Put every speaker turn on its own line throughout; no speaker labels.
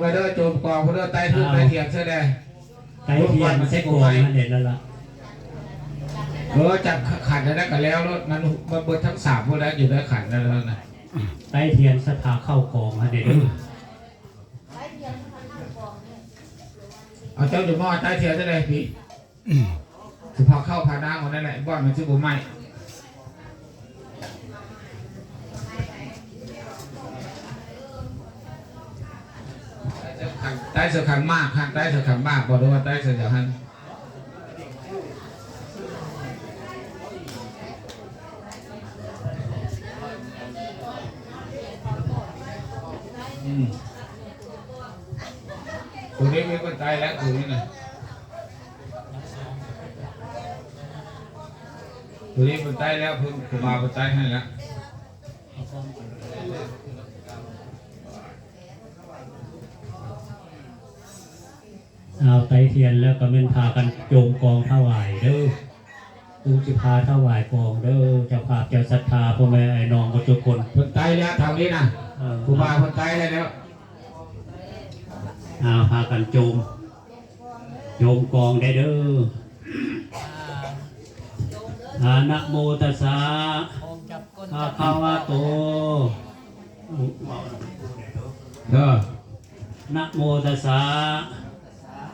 ไปเด้อโจมกองไปเด้อไต้ทุกไตเทียมเสื้อแดง
ไก่เทียมเซ็กโกงนั่นเด็ดแล้วล่ะ
เออจับขันได้กันแล้วแล้วนั้นมันเบิดทั้งสามพวกนั้นอยู่ได้ขันได้แล้วนะ
ไก่เทียมสถาเข้ากองนั่นเด็ด
เอาเจ้าดูหม้อใต้เทียมเสื้อแดงพี่ถือพอเข้าพาน้ำคนนั่นแหละบ้านมันชื่อบุไหม ใต้เสือขันมากขันใต้เสือขันมากบอกด้วยว่าใต้เสือขันอืมตัวนี้มีคนตายแล้วตัวนี้นะตัวนี้คนตายแล้วเพิ่งมมาคนตายให้แล้ว
เอาไก่เทียนแล้วก็เม่นพากันโจมกองถวายเด้อกูจิพาถวายกองเด้อเจ้าภาพเจ้าศรัทธาพ่อแม่ไอ้น้องก็ทุกคน
คนตายแล้วทางนี้นะ
เออ
ผมมาคนตายแล้วแล้ว
เอาพากันโจมโจมกองได้เด้ออานะโมตัสสะภะคะวะโต
เด้อ
นะโมตัสสะ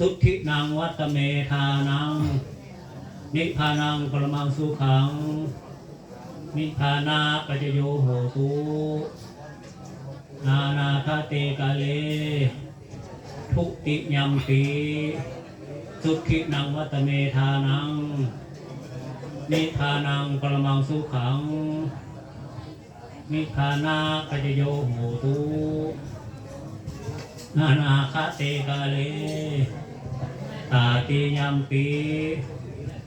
สุทธินังวัตเมธานัง นิพพานังปรมังสุขัง นิพพานาปัจโยโหตุนานาคาเตกาเล ทุติยมปีสุทธินังวัตเมธานัง นิพพานังปรมังสุขัง นิพพานาปัจจโยโหตุนานาคาเตกาเล ตาติยัมปี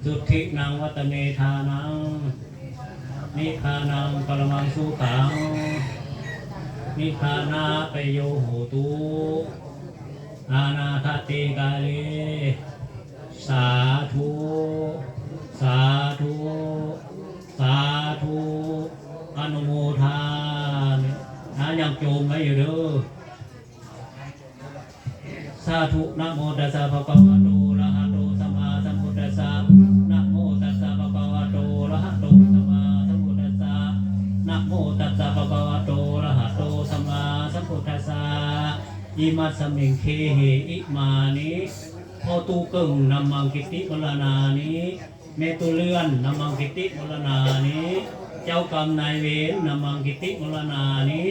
สุทธินังวัตเมธานังนิพานังปรมังสุขังนิพานาปโยโหตุอานาคาเตกาเลสาธุ สาธุ สาธุอนุโมทามินะยังโจมไว้อยู่เด้อาธุนะโมตัสสะภะคะวะโตอะระหะโตสัมมาสัมพุทธัสสะนะโมตัสสะภะคะวะโตอะระหะโตสัมมาสัมพุทธัสสะนะโมตัสสะภะคะวะโตอะระหะโตสัมมาสัมพุทธัสสะอิมัสสมิงเคเหอิมานิโอตุกึ่งนัมมังกิติมรณานิเมตุเลื่อนนัมมังกิติมรณานิเจ้ากรรมนายเวรนัมมังกิติมรณานิ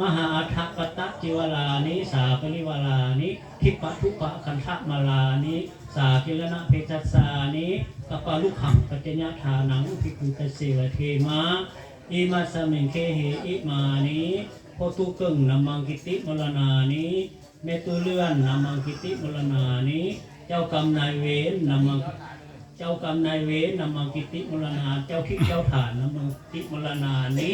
มหาอัฏฐปตะจิวลานิสาปริวลานิทิปะทุปะคันทะมาลานิสากิลนะเพชัสานิกปาลุขังปัจญาทานังพิคุตเสวเทมาอิมาสมิงเคเหอิมานิโพตุเกึ่งนามังกิติมรณานิเมตุเลื่อนนามังกิติมรณานิเจ้ากรรมนายเวรนามังเจ้ากรรมนายเวรนามังกิติมรณาเจ้าที่เจ้าฐานนามังกิติมรณานิ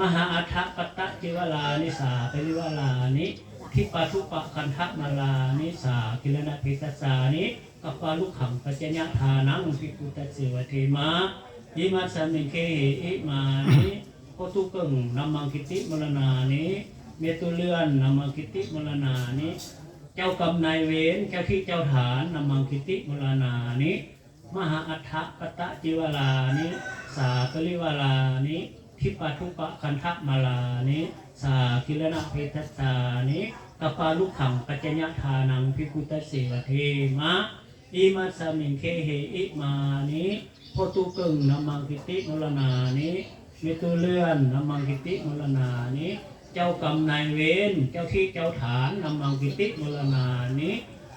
มหาอัฏฐปตะจิวลานิสาปริวลานิทิปทุปะคันทะมาลานิสากิลนะพิตสสานิกัปปาลุขังปัจจญาทานังพิกุตเสวเทมายิมัสสมิเคหิอิมานิโพตุกึ่งนามังคิติมรณานิเมตุเลื่อนนามังคิติมรณานิเจ้ากรรมนายเวรเจ้าที่เจ้าฐานนามังคิติมรณานิมหาอัฏฐปตะจิวลานิสาปริวลานิ ทิปาทุปะคันทะมาลานิสาคิลนะเพทัสสานิกปาลุขังปัจจญาทานังพิกุตเสวเทมะอิมัสมิงเคเหอิมานิโพตุกึงนามังกิติมรณานิเมตุเลื่อนนามังกิติมรณานิเจ้ากรรมนายเวรเจ้าที่เจ้าฐานนามังกิติมรณานิ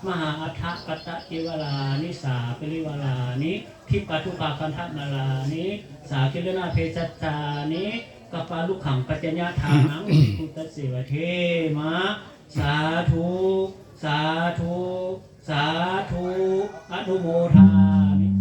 มหาอัฏฐกตะจิวลานิสาปริวลานิทิปาทุปาคันทะมาลานิสาคิลนาเพชัสสานิกัปปาลุขังปัจจญญาทานังพุทธเสวเทมะสาธุสาธุ สาธุอนุโมทามิ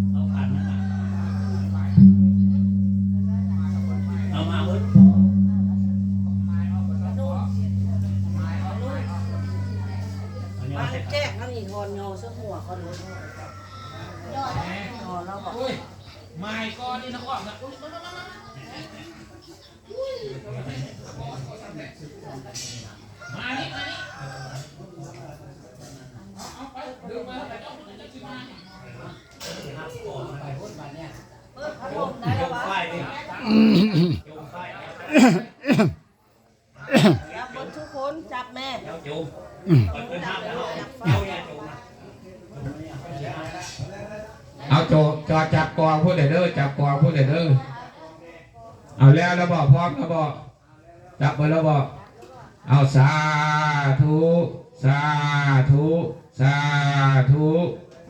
จับบนทุกคนจับแม่
เจ้าจงเปิดเป็นห้ามแล้วเจ้าอาจงนะ
เอาโจจอจับกอพูดเด้อจับกอพูดเด้อเอาแล้วแล้วบอกพร้อมแล้วบอกจับไปแล้วบอกเอาสาธุสาธุสาธุ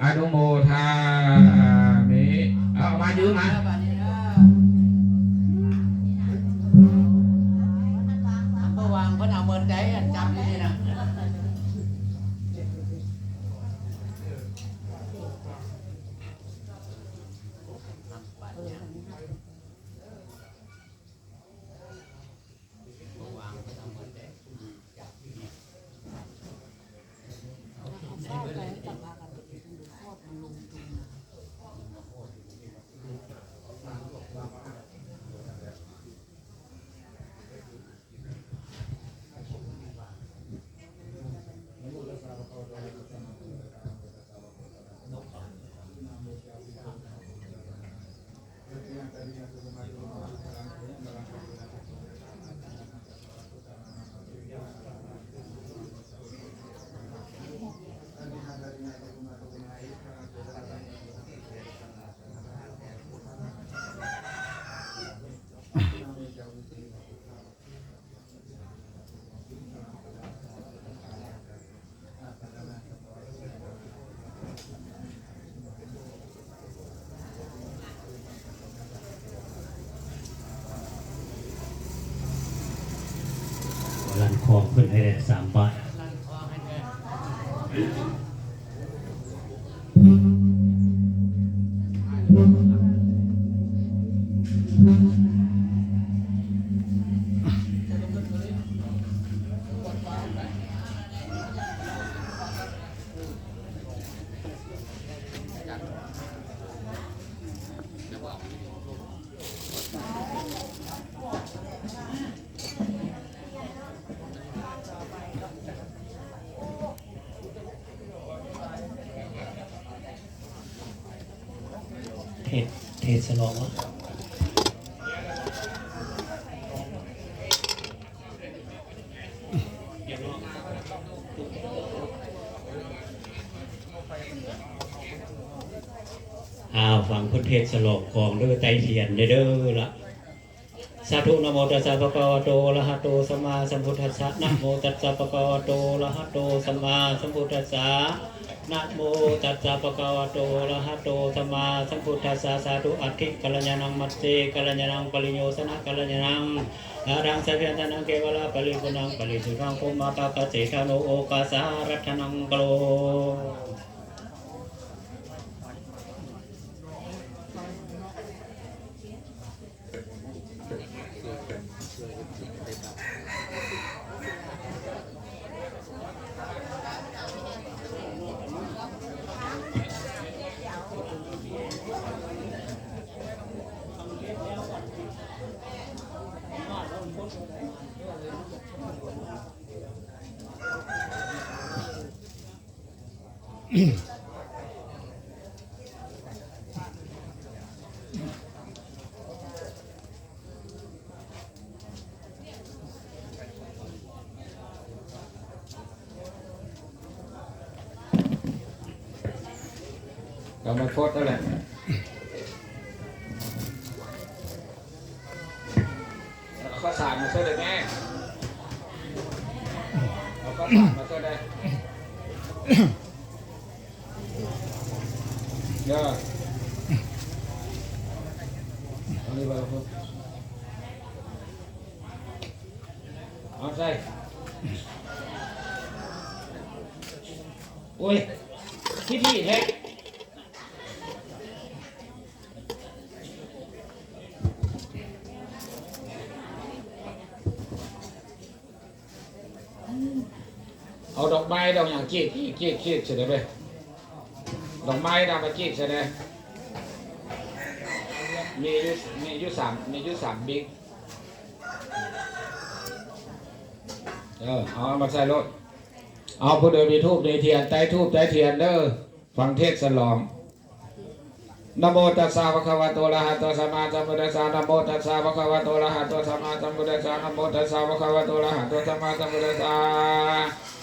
อนุโมทามิเอามายืมมา
เมื่อวางเพิ่นเอาเมินใจอันจำอยู่นี่นะ
ลั นคองเพิ่นให้ได้สามบาท
ลอ
งวะอ้าวฟังพุทธเทศสโลกของด้วยไตเทียนเด้อละ สาธุนะโมตัสสะภะคะวะโตอะระหะโตสัมมาสัมพุทธัสสะนะโมตัสสะภะคะวะโตอะระหะโตสัมมาสัมพุทธัสสะนะโมตัสสะภะคะวะโตอะระหะโตสัมมาสัมพุทธัสสะสาธุอัคคิกัลยาณังมัตเตกัลยาณังปริโยสนะกัลยาณังอารังสัพยัญชนะเกวลาปริปุนังปริสุทังภูมาปะกะเจทานุโอกาสารัตนังกโล
เเอาข้าวสารมาช่วยได้เยอะอันนี้ไปครับ โอ้ยที่ที่แท้ เอาดอกไม้ดอกอย่างจีดจีดจีดจีดเสร็จเลยดอกไม้ดอกมาจีดเสร็จเลยมีอยู่มีอยู่สามมีอยู่สามบิ๊กเออเอามาใส่รถเอาผู้เดินมีทูบในเทียนใต้ทูบใต้เทียนเด้อฟังเทศสลองนโมตัสสะภะคะวะโตอะระหะโตสัมมาสัมพุทธัสสะนโมตัสสะภะคะวะโตอะระหะโตสัมมาสัมพุทธัสสะนโมตัสสะภะคะวะโตอะระหะโตสัมมาสัมพุทธัสสะ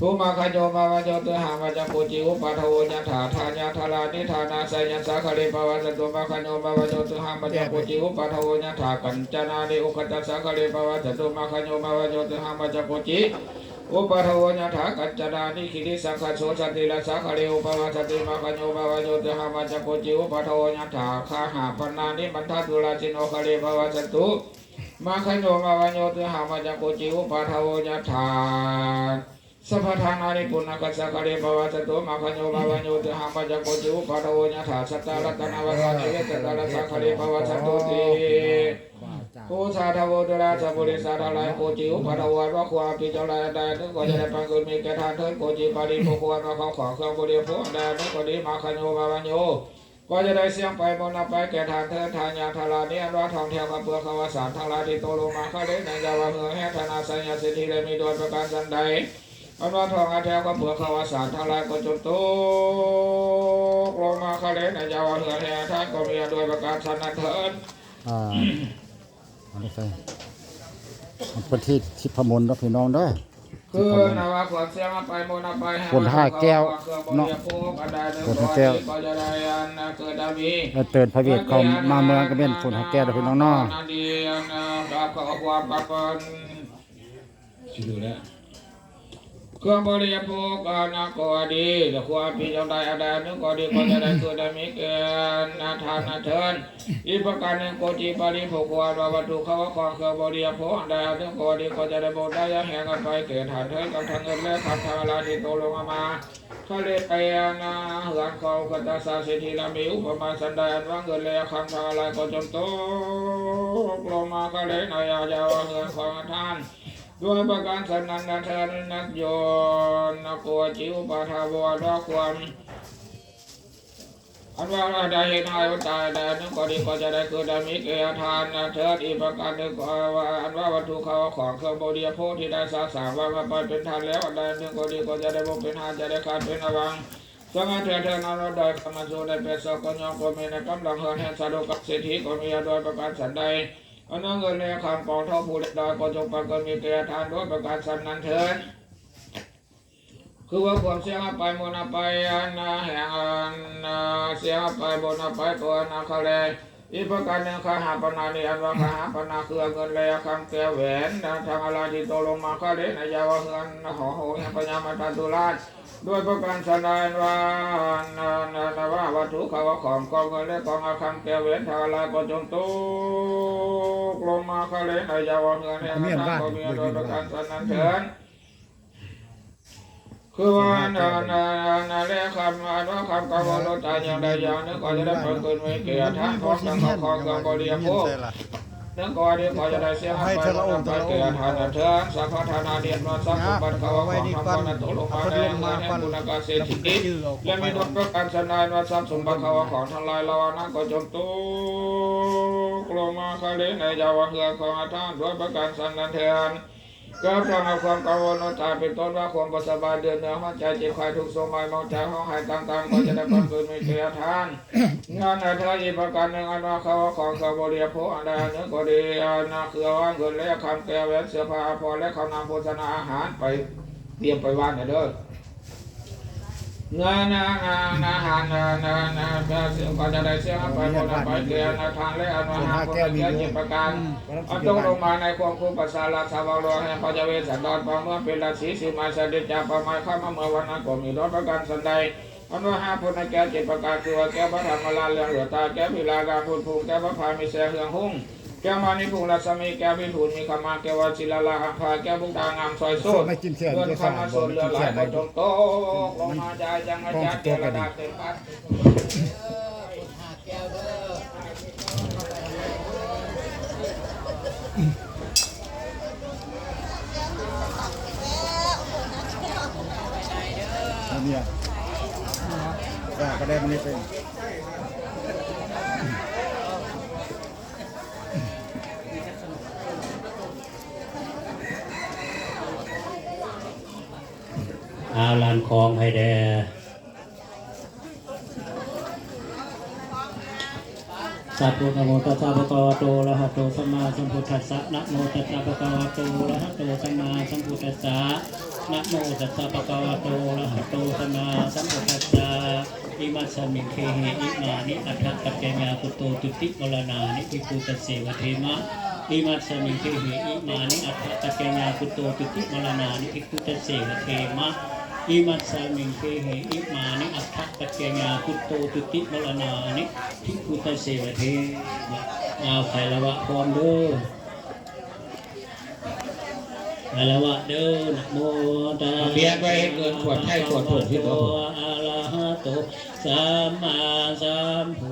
ทุมาคโยมาวะโยตุหามาจังปุจิอุปาทโวยันถาทานยาทารานิธานาสัยยันสาคาริปวัสสตุมาคโยมาวะโยตุหามาจังปุจิอุปาทโวยันถากัญจนานิอุคตัสสะคาริปวัสสตุมาคโยมาวะโยตุหามาจังปุจิอุปาทวญาถากัจจนานิคิริสังขโสสติลสาคาเรอุปวาสติมาคโยบาวโยติหามาจโกจิอุปาทวญาถาคาหาปนานิมันทัตุลาจินโนคาเรภวสตุมาคโยบาวโยติหามาจโกจิอุปาทวญาถา สัพพทานานิปุณกัสสะคาเรภวสตุมาคโยบาวโยติหามาจโกจิอุปาทวญาถาสัตตารัตนาวสานิเวสตาลสาคาเรภวสตุติผู้ชาทาวดราชบุริสาทลายโกจิอุปทวานว่าความปิจารณาได้นึกว่าจะได้ปังเกินมีแก่ทานเทินโกจิปาริโภควรมาเขาขอเครื่องบริโภคได้นึกว่าดีมาขโยมาวัญโยก็จะได้เสียงไปมนไปแก่ทานเทินทานยาทารานี้อันว่าทองเทียวกับเปลือกขวสารทาราที่โตลงมาเข้าได้ในยาวเมืองแห่ธนาสัญญาสิทธิเลยมีโดยประการสันใด อันว่าทองอาเทียวกับเปลือกขวสารทาราก็จนโตลงมาเข้าได้ในยาวะเมืองแห่ท่านก็มีโดยประการสันนั้นเถิน
อ่าเอาไปใส่มันเป็นที่ทิพมนต์เนาะพี่น้องเด้อ
คือนะว่าขวดเสียงไปโมนาไปให้
คนห้าแก้วเนาะ
คน
ห้าแก้ว
ก็จะได้อันเกิดดามี
แล้วเตือนพระเวทเขามาเมืองก็เป็นฝนหาแก้วเด้อพี่น้องเนาะ
เครื่องบริยโภคอันาก็ดีแต่ความพิจารณาอันใดนึกก็ดีก็จะได้เกิดได้มีเกินนาทานนาเทินอีกประการหนึ่งโกจิปาริโภควาวัตถุเขาว่าของเครื่องบริยโภคอันใดนึกก็ดีก็จะได้บอกได้ยังแห่งกันไปเกิดฐานเทินกับทางเงินและทางทางเวลาที่โตลงมาทะเลไปนาเหือนเขากตาสาเศรษฐีละมีอุปมาสันดานว่าเงินเลยคำทางอะไรก็จนโตกลงมาก็เลยนายาจาวเหือนของท่าน ด้วยประการสันนันดานนักโยนนักกัวจิวปาทาวาดความอันว่าเราได้เห็นหายว่าตายได้นึกก็ดีก็จะได้เกิดได้มีเกียรทานนะเถิดอีกประการหนึ่งก็ว่าอันว่าวัตถุเขาของเครื่องบริโภคที่ได้สาสางว่ามาไปเป็นทานแล้วอันใดนึกก็ดีก็จะได้บ่เป็นทานจะได้ขาดเป็นอวังสมัยเถิดเถิดนรดอยขมาโซได้เป็นสกยองก็มีในกำลังเฮินแห่งสะดวกกับเศรษฐีก็มีโดยประการสันใด อนนั้นเงินในคำกองท่าผู้เล็กดอยก็จงปรากฏมีเกียรติทานด้วยประการสันนันเถิดคือว่าความเสียหายไปโมนไปอันนาแห่งอันนาเสียหายไปโนไปตัวนาคาเลอีประการหนึ่งข้าหาปนานีอันว่าข้าหาปนาคือเงินเลยคำแก้วแหวนทางอะไรที่โตลงมาข้าเดนายาวาเงินหอโหแห่งปัญญามาตันตุลาช ด้วยประการสนดานว่านานานาว่าวัตถุเขาวของกองเงินและกองอาคำแก้วแหวนทางอะไรก็จงตกลงมาข้าเดนายาวเงินแห่งปัญญาก็มีโดยประการสนนั้นเถิดคือว่านานานาเรียกคำอันว่าคำกำหนดตายอย่างใดอย่างหนึ่งก็จะได้เปิดเกินไว้เกียรติทางของสังของกับบริยโภค นั่นก็ดีกอจะได้เสียหายไปแล้วไปเกียรติทานเธอสังฆทานาเดียนมาสังฆบัตรเขาของทำคนตกลงมาในเมืองแห่งบุญกาเศรษฐกิจและมีดวงประการชนายว่าทรัพย์สมบัติเขาของทั้งหลายเรานั้นก็จงตุกลงมาคาเลในยาวเฮือของท่านด้วยประการสันนันเถิด ก็ทำให้ความกังวลนตาเป็นต้นว่าความสบายเดือนเนื้อหัวใจเจ็บไข้ทุกสมัยมองใจห้องหายต่างๆก็จะได้ความสุขมีเกียรติทานงานในเธออีกประการหนึ่งอันว่าเขาของเขาบริโภคอันใดอันหนึ่งก็ดีอันนาคือว่าเงินและคำแก้วแหวนเสื้อผ้าอาภรและข้านำโภชนาอาหารไปเตรียมไปว่านเด้อ เงินนานานาหารนานานาเสียงก็จะได้เสียงไปหมดไปเกลียรติทานและอนว่าหาคนเกียรติประการอันต้องลงมาในความคุ้มปัสสาลักษาวาโลแห่งปัจเวสันดอนปาเมื่อเป็นราศีสีมาเสเดจจากปาไม้ข้ามเมื่อวันนั้นก็มีรถประกันสันใดอนว่าห้าพุทธแก่เจ็ดประการคือว่าแก้พระธรรมลาเรื่องเหลือตาแก้พิลาการพูดภูมิแก้พระพายมีแสงเฮืองหุ่ง แก้วมานิพุงรัศมีแก้ววิทูลมีขมาแก้ววชิลาลาหังคาแก้วบุกดางามซอยโซด
ไม่กินเสีย
เงิน
ไม่
เข้า
สา
มา
ด
ส
บ่
น
ไม่
เรือ
กิน
ไหล
เสีย
ไปจงโตกลงมาใจจังอาจารย์เทระดาเต็มปัด
ห้าแก้วเด้อ
อันเนี้ยก็ก็ได้มันนี่เป็น
อาลานคลองไฮแดสัพพุทโมตัสสะภะคะวะโตอะระหะโตสัมมาสัมพุทธัสสะนะโมตัสสะภะคะวะโตอะระหะโตสัมมาสัมพุทธัสสะนะโมตัสสะภะคะวะโตอะระหะโตสัมมาสัมพุทธัสสะอิมัสสมิงเคหิอิมานิอัฏฐปัจจญาปุตโตตุติมรณานิภิกขุตเสวะเทมะอิมัสสมิงเคหิอิมานิอัฏฐปัจจญาปุตโตตุติมรณานิภิกขุตเสวะเทมะ อิมัสสมิงเคหิอิมานิอัฏฐปัจจญาพุตโตตุติมรณานิทิพุตเสวะเทเอาไฟละวะพร้อมเด้อไฟละวะเด้อนะโมตัสสะ
เบียกไว้เกินขวดไข้ขวดผงที่ตัว
อะระหะโตสัมมาสัมพุ